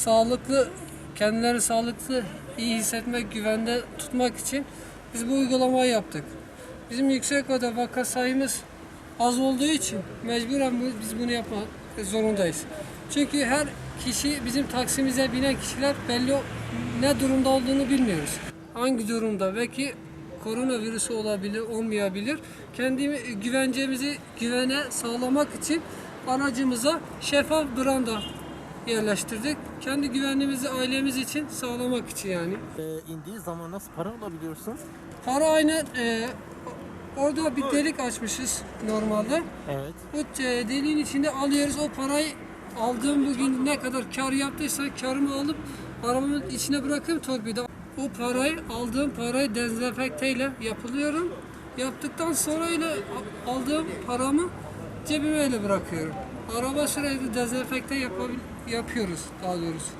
sağlıklı, kendilerini sağlıklı, iyi hissetmek, güvende tutmak için biz bu uygulamayı yaptık. Bizim Yüksekova'da vaka sayımız az olduğu için mecburen bu- biz bunu yapmak zorundayız. Çünkü her kişi bizim taksimize binen kişiler belli ne durumda olduğunu bilmiyoruz. Hangi durumda belki koronavirüsü olabilir, olmayabilir. Kendi güvencemizi güvene sağlamak için aracımıza şeffaf branda yerleştirdik. Kendi güvenliğimizi ailemiz için sağlamak için yani. Ee, indiği zaman nasıl para alabiliyorsun? Para aynen e, orada bir delik açmışız normalde. Evet. Bu e, deliğin içinde alıyoruz o parayı aldığım bugün ne kadar kar yaptıysa karımı alıp arabamın içine bırakıyorum torpida. O parayı aldığım parayı dezenfekteyle yapılıyorum. Yaptıktan sonra ile a- aldığım paramı cebime öyle bırakıyorum. Araba sürekli dezenfekte yapabil- yapıyoruz daha doğrusu.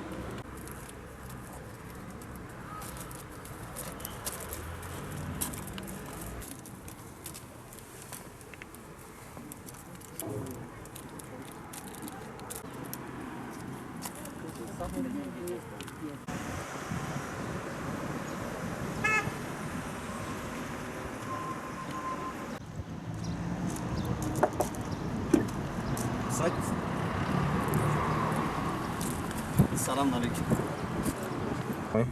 Müsait Selamünaleyküm.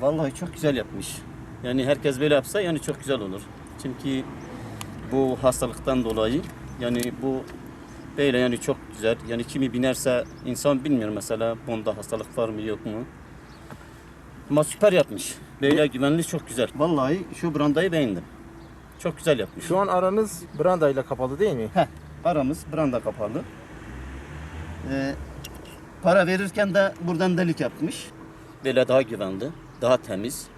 Vallahi çok güzel yapmış. Yani herkes böyle yapsa yani çok güzel olur. Çünkü bu hastalıktan dolayı yani bu böyle yani çok güzel. Yani kimi binerse insan bilmiyor mesela bunda hastalık var mı yok mu. Ama süper yapmış. Böyle güvenli çok güzel. Vallahi şu brandayı beğendim. Çok güzel yapmış. Şu an aranız branda ile kapalı değil mi? Heh, aramız branda kapalı. Ee, para verirken de buradan delik yapmış. Böyle daha güvenli, daha temiz.